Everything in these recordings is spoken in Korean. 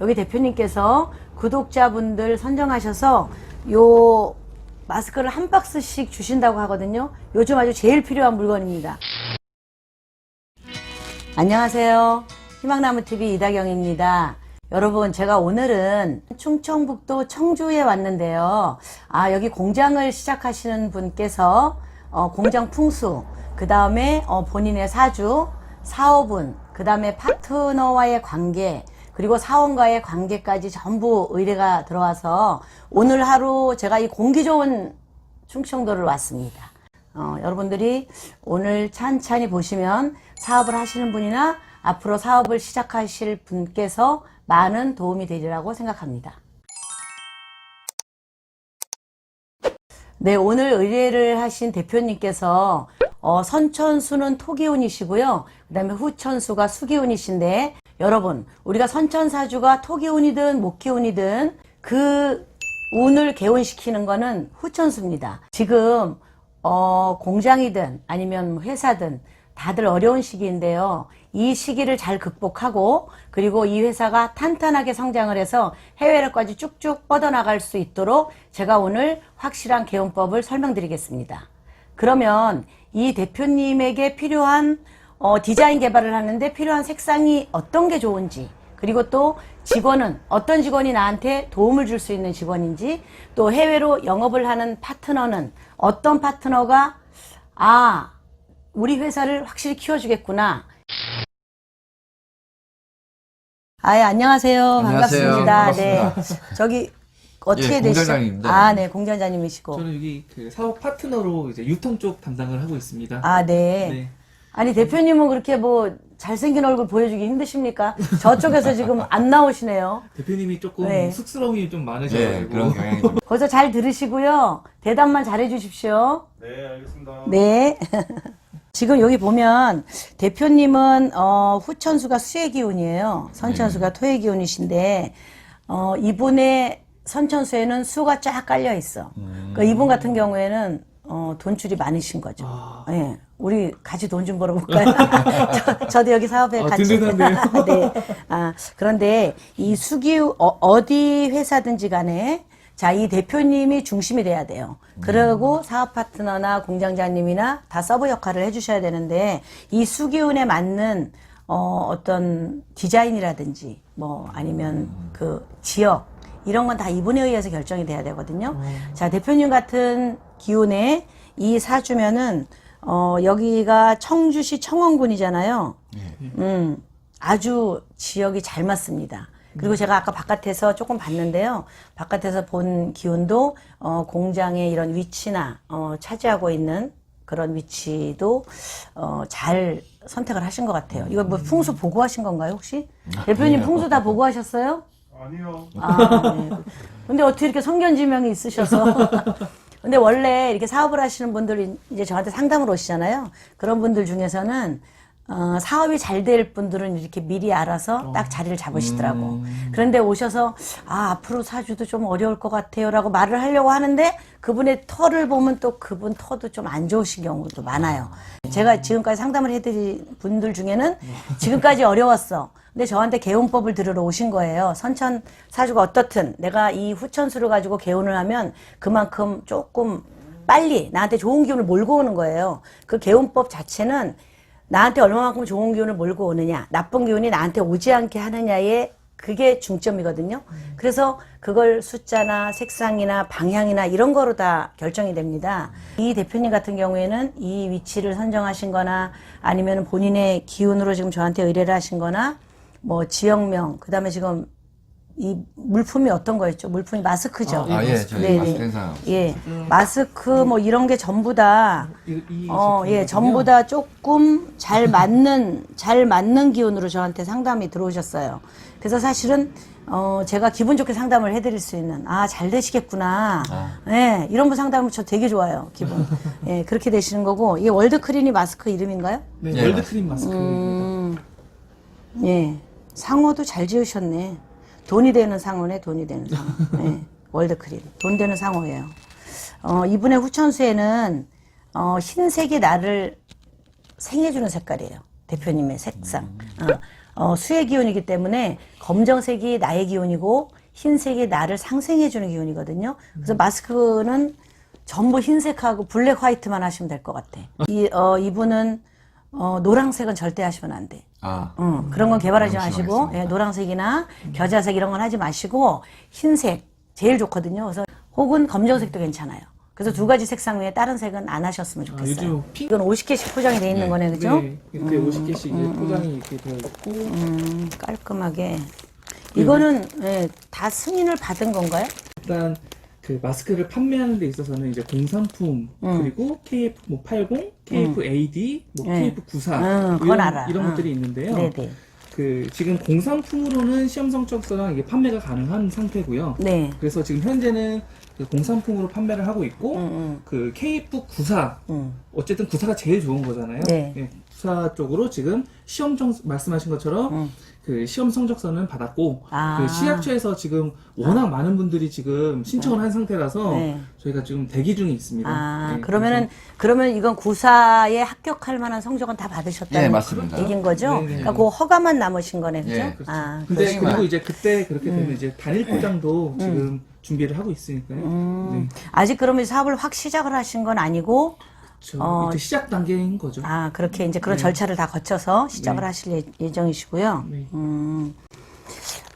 여기 대표님께서 구독자분들 선정하셔서 요 마스크를 한 박스씩 주신다고 하거든요. 요즘 아주 제일 필요한 물건입니다. 안녕하세요. 희망나무TV 이다경입니다. 여러분, 제가 오늘은 충청북도 청주에 왔는데요. 아, 여기 공장을 시작하시는 분께서 어, 공장 풍수, 그 다음에 어, 본인의 사주, 사업운, 그 다음에 파트너와의 관계, 그리고 사원과의 관계까지 전부 의뢰가 들어와서 오늘 하루 제가 이 공기 좋은 충청도를 왔습니다. 어, 여러분들이 오늘 찬찬히 보시면 사업을 하시는 분이나 앞으로 사업을 시작하실 분께서 많은 도움이 되리라고 생각합니다. 네, 오늘 의뢰를 하신 대표님께서 어, 선천수는 토기운이시고요. 그 다음에 후천수가 수기운이신데 여러분 우리가 선천사주가 토기운이든 목기운이든 그 운을 개운시키는 거는 후천수입니다. 지금 어, 공장이든 아니면 뭐 회사든 다들 어려운 시기인데요. 이 시기를 잘 극복하고 그리고 이 회사가 탄탄하게 성장을 해서 해외로까지 쭉쭉 뻗어나갈 수 있도록 제가 오늘 확실한 개운법을 설명드리겠습니다. 그러면 이 대표님에게 필요한 어, 디자인 개발을 하는데 필요한 색상이 어떤 게 좋은지 그리고 또 직원은 어떤 직원이 나한테 도움을 줄 수 있는 직원인지 또 해외로 영업을 하는 파트너는 어떤 파트너가 아 우리 회사를 확실히 키워주겠구나. 아, 예, 안녕하세요. 안녕하세요. 반갑습니다. 네. 반갑습니다. 저기 어떻게 예, 되시죠? 공장장입니다. 아, 네, 공장장님이시고. 저는 여기 그 사업 파트너로 이제 유통 쪽 담당을 하고 있습니다. 아, 네. 네. 아니 대표님은 그렇게 뭐 잘생긴 얼굴 보여주기 힘드십니까? 저쪽에서 지금 안 나오시네요. 대표님이 조금 네. 쑥스러움이 좀 예, 많으셔가지고 그런 경향이 좀. 거기서 잘 들으시고요. 대답만 잘해 주십시오. 네, 알겠습니다. 네. 지금 여기 보면 대표님은 어, 후천수가 수의 기운이에요. 선천수가 토의 기운이신데 어, 이분의 선천수에는 수가 쫙 깔려 있어. 그러니까 이분 같은 경우에는 어, 돈줄이 많으신 거죠. 아. 예. 우리 같이 돈 좀 벌어볼까요? 저, 저도 여기 사업에 아, 같이. 네. 아, 그런데 이 수기우, 어, 디 회사든지 간에 자, 이 대표님이 중심이 돼야 돼요. 그리고 사업 파트너나 공장장님이나 다 서브 역할을 해주셔야 되는데 이 수기운에 맞는 어, 어떤 디자인이라든지 뭐 아니면 그 지역 이런 건 다 이분에 의해서 결정이 돼야 되거든요. 자, 대표님 같은 기운에 이 사주면은 어, 여기가 청주시 청원군이잖아요. 음, 아주 지역이 잘 맞습니다. 그리고 제가 아까 바깥에서 조금 봤는데요. 바깥에서 본 기운도 어, 공장의 이런 위치나 어, 차지하고 있는 그런 위치도 어, 잘 선택을 하신 것 같아요. 이거 뭐 풍수 보고하신 건가요, 혹시? 대표님 풍수 다 보고하셨어요? 아니요. 아, 네. 근데 어떻게 이렇게 성견지명이 있으셔서. 근데 원래 이렇게 사업을 하시는 분들이 이제 저한테 상담을 오시잖아요. 그런 분들 중에서는 어, 사업이 잘 될 분들은 이렇게 미리 알아서 딱 자리를 잡으시더라고. 그런데 오셔서, 아, 앞으로 사주도 좀 어려울 것 같아요. 라고 말을 하려고 하는데 그분의 터를 보면 또 그분 터도 좀 안 좋으신 경우도 많아요. 제가 지금까지 상담을 해드린 분들 중에는 지금까지 어려웠어. 근데 저한테 개운법을 들으러 오신 거예요. 선천 사주가 어떻든 내가 이 후천수를 가지고 개운을 하면 그만큼 조금 빨리 나한테 좋은 기운을 몰고 오는 거예요. 그 개운법 자체는 나한테 얼마만큼 좋은 기운을 몰고 오느냐, 나쁜 기운이 나한테 오지 않게 하느냐에 그게 중점이거든요. 그래서 그걸 숫자나 색상이나 방향이나 이런 거로 다 결정이 됩니다. 이 대표님 같은 경우에는 이 위치를 선정하신 거나 아니면 본인의 기운으로 지금 저한테 의뢰를 하신 거나 뭐 지역명, 그 다음에 지금 이 물품이 어떤 거였죠? 물품이 마스크죠. 아, 예, 저희 네네. 마스크 행사. 예, 마스크 뭐 이런 게 전부 다 이, 이 어, 예. 전부 다 조금 잘 맞는, 잘 맞는 기운으로 저한테 상담이 들어오셨어요. 그래서 사실은, 어, 제가 기분 좋게 상담을 해드릴 수 있는, 아, 잘 되시겠구나. 예, 이런 분 상담을 저 되게 좋아요, 기분. 예, 그렇게 되시는 거고, 이게 월드 크리니 마스크 이름인가요? 네, 예, 월드 크림 마스크입니다. 음, 예, 상호도 잘 지으셨네. 돈이 되는 상호네, 돈이 되는 상호. 예, 월드크림. 돈 되는 상호예요. 어, 이분의 후천수에는, 어, 흰색이 나를 생해주는 색깔이에요. 대표님의 색상. 어, 어, 수의 기운이기 때문에 검정색이 나의 기운이고 흰색이 나를 상생해주는 기운이거든요. 그래서 마스크는 전부 흰색하고 블랙 화이트만 하시면 될 것 같아. 이, 어, 이분은 어, 노란색은 절대 하시면 안 돼. 아, 응, 그런 건 개발하지 그럼 마시고. 예, 노란색이나 겨자색 이런 건 하지 마시고, 흰색 제일 좋거든요. 그래서 혹은 검정색도 괜찮아요. 그래서 두 가지 색상 외에 다른 색은 안 하셨으면 아, 좋겠어요. 요즘 핑 이건 50개씩 포장이 돼 있는 네. 거네, 그죠? 네, 이렇게 50개씩 이제 포장이 이렇게 되어 있고 음, 깔끔하게. 이거는 예, 다 승인을 받은 건가요? 일단 그 마스크를 판매하는 데 있어서는 이제 공산품 그리고 KF 뭐 80, KFAD, 뭐 음. 네. KF94 음, 그건 이런, 알아. 이런 음. 것들이 있는데요. 네네. 그 지금 공산품으로는 시험 성적서랑 이게 판매가 가능한 상태고요. 네. 그래서 지금 현재는 그 공산품으로 판매를 하고 있고 음, 그 KF94 음. 어쨌든 구사가 제일 좋은 거잖아요. 네. 예, 구사 쪽으로 지금 시험 정 말씀하신 것처럼 그 시험 성적서는 받았고 음. 아. 그 시약처에서 지금 워낙 많은 분들이 지금 신청을 한 상태라서 네. 저희가 지금 대기 중에 있습니다. 아, 네, 그러면은, 그러면 이건 구사에 합격할 만한 성적은 다 받으셨다는 네, 맞습니다. 얘기인 거죠? 네, 네. 그러니까 그 허가만 남으신 거네, 그죠? 예, 그래서- 아, 근데 그렇지만- 그리고 이제 그때 그렇게 음. 되면 이제 단일 포장도 지금 준비를 하고 있으니까요. 음. 네. 아직 그러면 사업을 확 시작을 하신 건 아니고, 저 어, 이제 시작 단계인 거죠. 아, 그렇게 이제 그런 네. 절차를 다 거쳐서 시작을 네. 하실 예- 예정이시고요. 네. 음,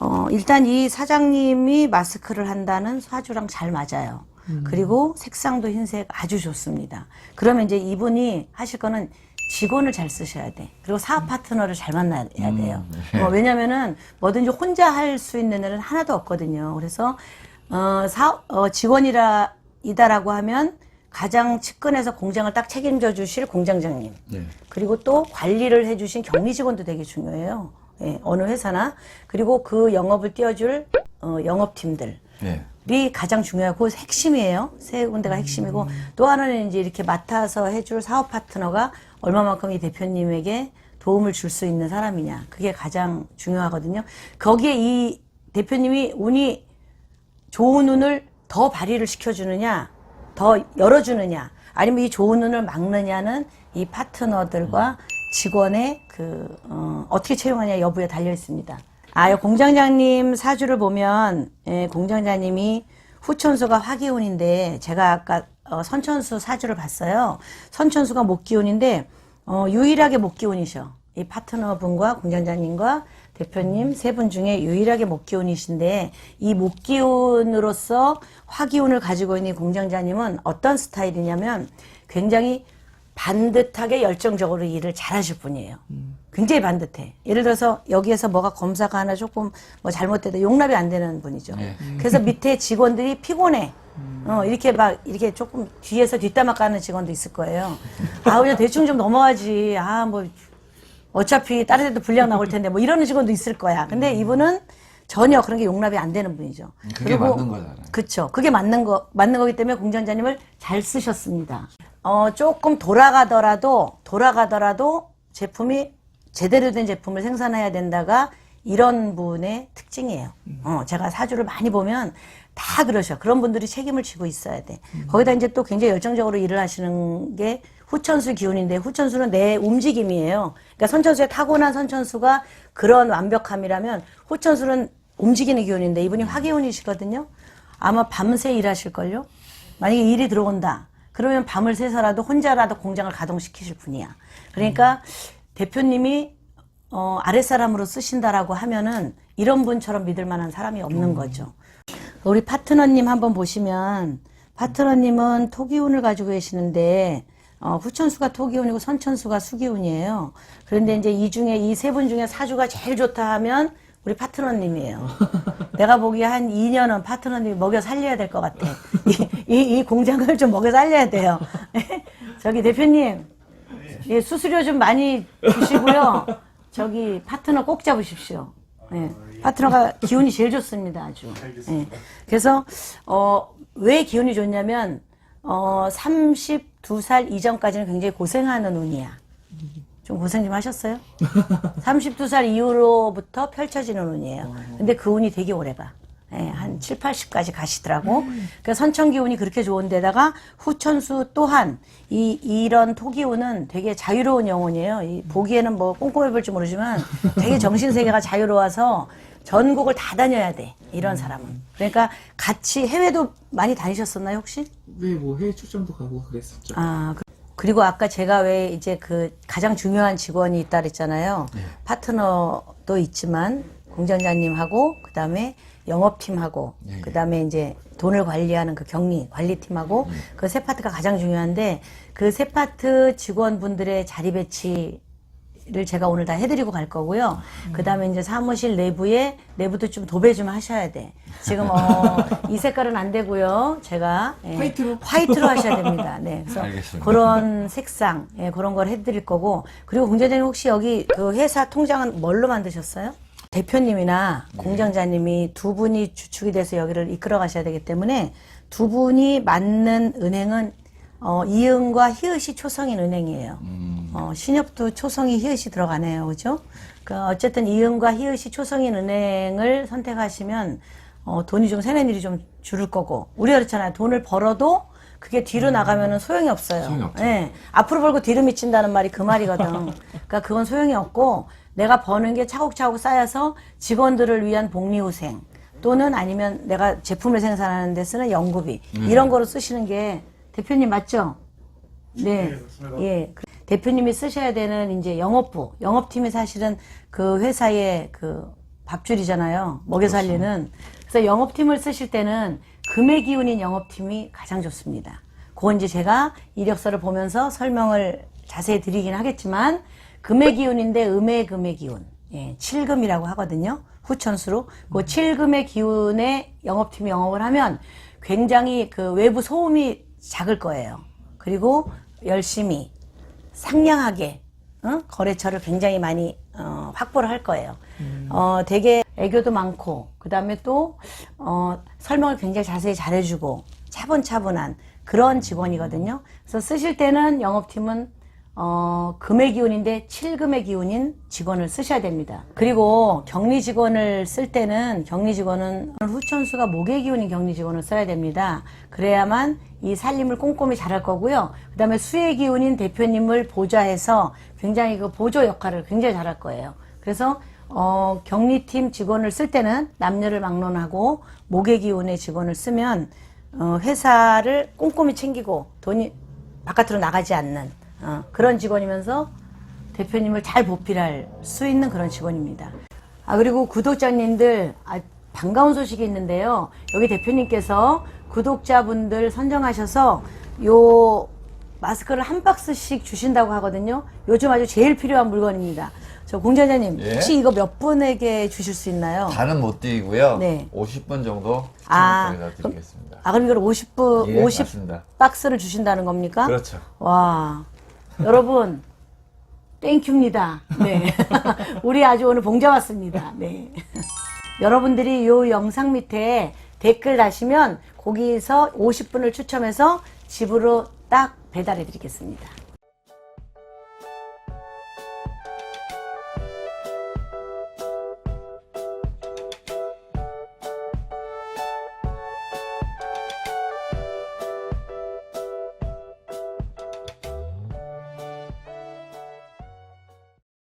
어, 일단 이 사장님이 마스크를 한다는 사주랑 잘 맞아요. 음. 그리고 색상도 흰색 아주 좋습니다. 그러면 이제 이분이 하실 거는 직원을 잘 쓰셔야 돼. 그리고 사업 파트너를 잘 만나야 돼요. 네. 어, 왜냐면은 뭐든지 혼자 할 수 있는 애는 하나도 없거든요. 그래서, 어, 사업, 어, 직원이라, 이다라고 하면 가장 측근에서 공장을 딱 책임져 주실 공장장님. 네. 그리고 또 관리를 해주신 격리 직원도 되게 중요해요. 예, 어느 회사나. 그리고 그 영업을 띄워줄 어, 영업팀들. 네. 이 가장 중요하고 핵심이에요. 세 군데가 핵심이고 또 하나는 이제 이렇게 맡아서 해줄 사업 파트너가 얼마만큼 이 대표님에게 도움을 줄 수 있는 사람이냐. 그게 가장 중요하거든요. 거기에 이 대표님이 운이 좋은 운을 더 발휘를 시켜주느냐, 더 열어주느냐, 아니면 이 좋은 운을 막느냐는 이 파트너들과 직원의 그, 어, 어떻게 채용하냐 여부에 달려 있습니다. 아, 이 공장장님 사주를 보면, 예, 공장장님이 후천수가 화기운인데, 제가 아까 어, 선천수 사주를 봤어요. 선천수가 목기운인데, 어, 유일하게 목기운이셔. 이 파트너분과 공장장님과 대표님 세 분 중에 유일하게 목기운이신데 이 목기운으로서 화기운을 가지고 있는 이 공장장님은 어떤 스타일이냐면 굉장히 반듯하게 열정적으로 일을 잘하실 분이에요. 굉장히 반듯해. 예를 들어서 여기에서 뭐가 검사가 하나 조금 뭐 잘못돼도 용납이 안 되는 분이죠. 네. 그래서 밑에 직원들이 피곤해. 어, 이렇게 막, 이렇게 조금 뒤에서 뒷담화 까는 직원도 있을 거예요. 아, 그냥 대충 좀 넘어가지. 아, 뭐, 어차피 다른 데도 분량 나올 텐데, 뭐 이러는 직원도 있을 거야. 근데 이분은 전혀 그런 게 용납이 안 되는 분이죠. 그게 맞는 거잖아요. 그쵸. 그게 맞는 거, 맞는 거기 때문에 공장장님을 잘 쓰셨습니다. 어, 조금 돌아가더라도, 돌아가더라도 제품이 제대로 된 제품을 생산해야 된다가 이런 분의 특징이에요. 어, 제가 사주를 많이 보면 다 그러셔. 그런 분들이 책임을 지고 있어야 돼. 거기다 이제 또 굉장히 열정적으로 일을 하시는 게 후천수 기운인데 후천수는 내 움직임이에요. 그러니까 선천수의 타고난 선천수가 그런 완벽함이라면 후천수는 움직이는 기운인데 이분이 화기운이시거든요. 아마 밤새 일하실걸요? 만약에 일이 들어온다. 그러면 밤을 새서라도 혼자라도 공장을 가동시키실 분이야. 그러니까 대표님이 어, 아랫사람으로 쓰신다라고 하면은 이런 분처럼 믿을 만한 사람이 없는 거죠. 우리 파트너님 한번 보시면 파트너님은 토기운을 가지고 계시는데 어, 후천수가 토기운이고 선천수가 수기운이에요. 그런데 이제 이 중에 이 세 분 중에 사주가 제일 좋다 하면 우리 파트너님이에요. 내가 보기에 한 2년은 파트너님이 먹여 살려야 될 것 같아. 이, 이, 이 공장을 좀 먹여 살려야 돼요. 저기 대표님, 예, 수수료 좀 많이 주시고요. 저기 파트너 꼭 잡으십시오. 예, 파트너가 기운이 제일 좋습니다, 아주. 예, 그래서 어, 왜 기운이 좋냐면 어, 32살 이전까지는 굉장히 고생하는 운이야. 좀 고생 좀 하셨어요? 32살 이후로부터 펼쳐지는 운이에요. 근데 그 운이 되게 오래 가. 예, 한한 7, 80까지 가시더라고. 그 선천 기운이 그렇게 좋은데다가 후천수 또한 이 이런 토기운은 되게 자유로운 영혼이에요. 이 보기에는 뭐 꼼꼼해 볼지 모르지만 되게 정신 세계가 자유로워서 전국을 다 다녀야 돼. 이런 사람은. 그러니까 같이 해외도 많이 다니셨었나요, 혹시? 네, 뭐 해외 출장도 가고 그랬었죠. 아, 그- 그리고 아까 제가 왜 이제 그 가장 중요한 직원이 있다 그랬잖아요. 파트너도 있지만 공장장님하고 그다음에 영업팀하고 그다음에 이제 돈을 관리하는 그 격리 관리팀하고 그 세 파트가 가장 중요한데 그 세 파트 직원분들의 자리 배치 를 제가 오늘 다 해드리고 갈 거고요. 그 다음에 이제 사무실 내부에 내부도 좀 도배 좀 하셔야 돼. 지금 어, 이 색깔은 안 되고요. 제가 예, 화이트로? 화이트로 하셔야 됩니다. 네, 그래서 알겠습니다. 그런 색상 예, 그런 걸 해드릴 거고 그리고 공장장님 혹시 여기 그 회사 통장은 뭘로 만드셨어요? 대표님이나 공장장님이 두 분이 주축이 돼서 여기를 이끌어 가셔야 되기 때문에 두 분이 맞는 은행은 어, 이응과 히읗이 초성인 은행이에요. 어, 신협도 초성이 히읗이 들어가네요. 그죠? 그 어쨌든 이응과 히읗이 초성인 은행을 선택하시면 어, 돈이 좀 세는 일이 좀 줄을 거고 우리가 그렇잖아요. 돈을 벌어도 그게 뒤로 나가면은 소용이 없어요. 소용이 없죠. 예. 앞으로 벌고 뒤로 미친다는 말이 그 말이거든. 그러니까 그건 소용이 없고 내가 버는 게 차곡차곡 쌓여서 직원들을 위한 복리후생 또는 아니면 내가 제품을 생산하는 데 쓰는 연구비 이런 거로 쓰시는 게 대표님 맞죠? 네. 예. 그 대표님이 쓰셔야 되는 이제 영업부, 영업팀이 사실은 그 회사의 그 밥줄이잖아요. 먹여 살리는. 그래서 영업팀을 쓰실 때는 금의 기운인 영업팀이 가장 좋습니다. 그건 이제 제가 이력서를 보면서 설명을 자세히 드리긴 하겠지만 금의 기운인데 음의 금의 기운. 예, 칠금이라고 하거든요. 후천수로. 그 칠금의 기운의 영업팀이 영업을 하면 굉장히 그 외부 소음이 작을 거예요. 그리고 열심히 상냥하게 어? 거래처를 굉장히 많이 어, 확보를 할 거예요. 어, 되게 애교도 많고 그 다음에 또 어, 설명을 굉장히 자세히 잘해주고 차분차분한 그런 직원이거든요. 그래서 쓰실 때는 영업팀은 어, 금의 기운인데 칠금의 기운인 직원을 쓰셔야 됩니다. 그리고 격리 직원을 쓸 때는 격리 직원은 후천수가 목의 기운인 격리 직원을 써야 됩니다. 그래야만 이 살림을 꼼꼼히 잘할 거고요. 그 다음에 수의 기운인 대표님을 보좌해서 굉장히 그 보조 역할을 굉장히 잘할 거예요. 그래서 어, 격리팀 직원을 쓸 때는 남녀를 막론하고 목의 기운의 직원을 쓰면 어, 회사를 꼼꼼히 챙기고 돈이 바깥으로 나가지 않는 어, 그런 직원이면서 대표님을 잘 보필할 수 있는 그런 직원입니다. 아 그리고 구독자님들 아, 반가운 소식이 있는데요. 여기 대표님께서 구독자분들 선정하셔서 요 마스크를 한 박스씩 주신다고 하거든요. 요즘 아주 제일 필요한 물건입니다. 저 공장장님 예. 혹시 이거 몇 분에게 주실 수 있나요? 다는 못 드리고요. 네. 50분 정도 아, 드리겠습니다. 아 그럼 이걸 50분 예, 50 맞습니다. 박스를 주신다는 겁니까? 그렇죠. 와, 여러분, 땡큐입니다. 네. 우리 아주 오늘 봉자 왔습니다. 네. 여러분들이 요 영상 밑에 댓글 다시면 거기서 50분을 추첨해서 집으로 딱 배달해 드리겠습니다.